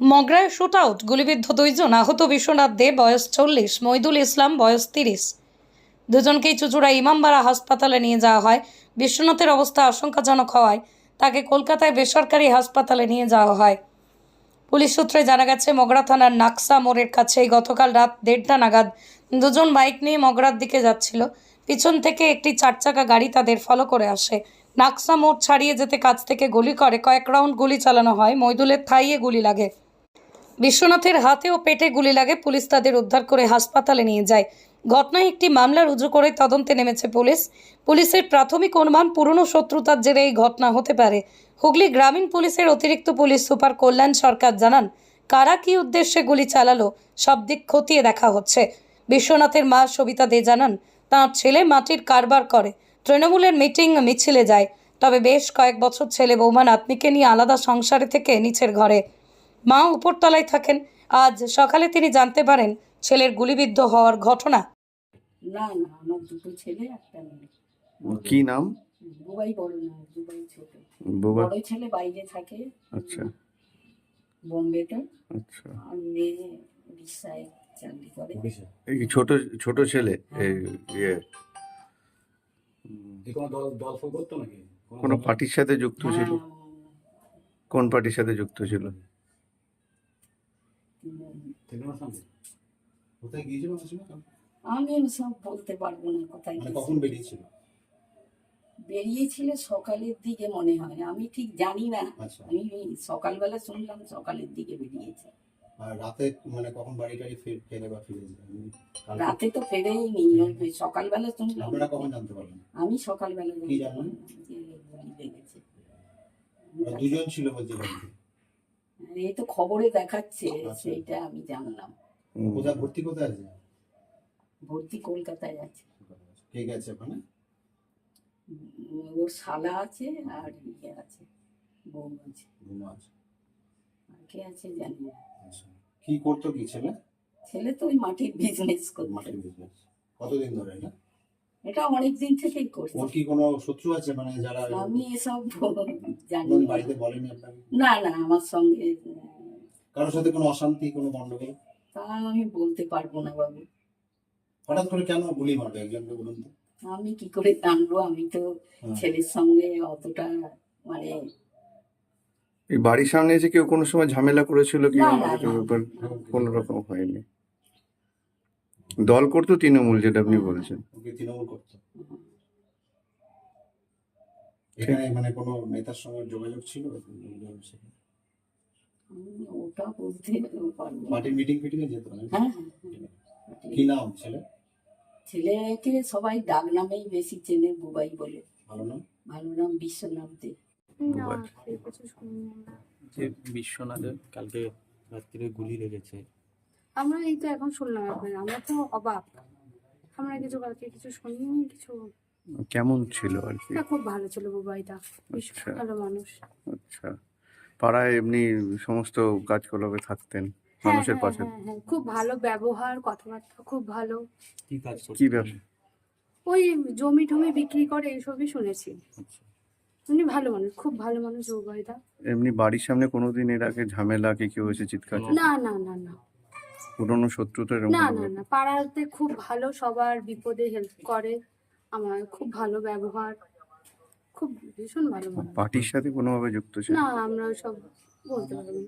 মগরায় shoot out গুলিবিদ্ধ দুইজন আহত বিশ্বনাথ দে, বয়স চল্লিশ, মইদুল ইসলাম, বয়স তিরিশ। দুজনকেই চুচুড়া ইমামবাড়া হাসপাতালে নিয়ে যাওয়া হয়। বিশ্বনাথের অবস্থা আশঙ্কাজনক হওয়ায় তাকে কলকাতায় বেসরকারি হাসপাতালে নিয়ে যাওয়া হয়। পুলিশ সূত্রে জানা গেছে, মগরা থানার নাকসা মোড়ের কাছেই গতকাল রাত দেড়টা নাগাদ দুজন বাইক নিয়ে মগরার দিকে যাচ্ছিল। পিছন থেকে একটি চারচাকা গাড়ি তাদের ফলো করে আসে। নাকসা মোড় ছাড়িয়ে যেতে কাছ থেকে গুলি করে, কয়েক রাউন্ড গুলি চালানো হয়। মইদুলের থাইয়ে গুলি লাগে। বিশ্বনাথের হাতে ও পেটে গুলি লাগে, পুলিশ তাদের উদ্ধার করে হাসপাতালে নিয়ে যায়। ঘটনায় একটি মামলা রুজু করে তদন্তে নেমেছে পুলিশ। পুলিশের প্রাথমিক অনুমান, পুরনো শত্রুতার জেরে এই ঘটনা হতে পারে। হুগলি গ্রামীণ পুলিশের অতিরিক্ত পুলিশ সুপার কল্যাণ সরকার জানান, কারা কী উদ্দেশ্যে গুলি চালালো, সব দিক খতিয়ে দেখা হচ্ছে। বিশ্বনাথের মা সবিতা দে জানান, তাঁর ছেলে মাটির কারবার করে। তৃণমূলের মিটিং মিছিলে যায়, তবে বেশ কয়েক বছর ছেলে বৌমা নাতনিকে নিয়ে আলাদা সংসারে থেকে নিচের ঘরে। মা উপরতলায় থাকেন। আজ সকালে তিনি জানতে পারেন ছেলের গুলিবিদ্ধ হওয়ার ঘটনা। না না আমার দুটো ছেলে একটা মেয়ে। কি নাম? দুবাই বড় না দুবাই ছোট। বাবা বড় ছেলে বাইরে থাকে। আচ্ছা। বোম্বেতে। আচ্ছা। আর মেয়ে চাকরি করে। এই কি ছোট ছোট ছেলে? এই ইয়ে। কোনো দল দল ফল করতো নাকি? কোনো পার্টির সাথে যুক্ত ছিল? হ্যাঁ, কোন পার্টির সাথে যুক্ত ছিল? কোথায় গিয়েছিল আমি সব বলতে পারব না কোথায় মানে কখন বেরিয়েছিল? বেরিয়েছিল সকালের দিকে মনে হয় আমি ঠিক জানি না। আচ্ছা। আমি সকালবেলা শুনলাম সকালের দিকে বেরিয়েছে। রাতে মানে কখন বাড়ি টাড়ি ফেরে বা ফিরেছে রাতে তো ফেরেই নি সকালবেলা শুনলাম। আপনারা কখন জানতে পারলেন? আমি সকালবেলা কি দুজন ছিল বলছে বাড়িতে? এই তো খবরে দেখাচ্ছে আচ্ছা। সেইটা আমি জানলাম। কোথায়? ভর্তি কোথায় আছে? ভর্তি কলকাতায় আছে। কে গেছে ওখানে? ওর শালা আছে আর ইয়ে আছে বউ আছে। ঘুমো আছে। আর কে আছে জানি না। আচ্ছা। কি করতো কি ছেলে? ছেলে তো ওই মাটির বিজনেস করছে মাটির বিজনেস কতদিন ধরে না এটা অনেক দিন থেকেই করছে। ওর কি কোনো শত্রু আছে? মানে যারা আমি এসব জানি না। বাড়িতে বলেনি আপনাকে? না না আমার সঙ্গে কারোর সাথে কোনো অশান্তি কোনো গন্ডগোল? তা আমি বলতে পারব না বাবু। হঠাৎ করে কেন গুলি মারবে একজনকে বলুন তো? আমি কি করে জানব? আমি তো হ্যাঁ। ছেলের সঙ্গে অতটা মানে এই বাড়ির সামনে এসে কেউ কোনো সময় ঝামেলা করেছিল কি। কোনো রকম হয়নি। দল করতো তৃণমূল যেটা আপনি বলছেন। ওকে তৃণমূল করতো। এখানে মানে কোনো নেতার সঙ্গে যোগাযোগ ছিল? ওটা বলতে মিটিং ফিটিং এ যেত না হ্যাঁ হ্যাঁ, হ্যাঁ। কি নাম ছেলে? ছেলেকে সবাই ডাক নামেই বেশি চেনে বুবাই বলে। ভালো নাম? ভালো নাম বিশ্বনাথ দে। কালকে রাত্রিরে গুলি লেগেছে আমরা এই তো এখন শুনলাম এখন আমরা তো অবাক। আমরা কিছু কালকে কিছু শুনিনি কিছু কেমন ছিল আর কি? না খুব ভালো ছিল বুবাইদা। ভীষণ আচ্ছা। ভালো মানুষ। আচ্ছা। পাড়ায় এমনি সমস্ত কাজকর্মে থাকতেন হ্যাঁ মানুষের হ্যাঁ, পাশে? হ্যাঁ, হ্যাঁ, খুব ভালো ব্যবহার কথাবার্তা খুব ভালো। কি কাজ কি ব্যবসা? ওই জমি টমি বিক্রি করে এইসবই শুনেছি। আচ্ছা। উনি ভালো মানুষ খুব ভালো মানুষ বুবাইদা। এমনি বাড়ির সামনে কোনোদিন এর আগে ঝামেলা কি কেউ এসে চিৎকার। না না না না। পুরনো শত্রুতা এরকম না না না। পাড়াতে খুব ভালো সবার বিপদে হেল্প করে। আমার খুব ভালো ব্যবহার। খুব ভীষণ ভালো পার্টির সাথে কোনোভাবে যুক্ত ছিল? না আমরা সব বলতে পারব না।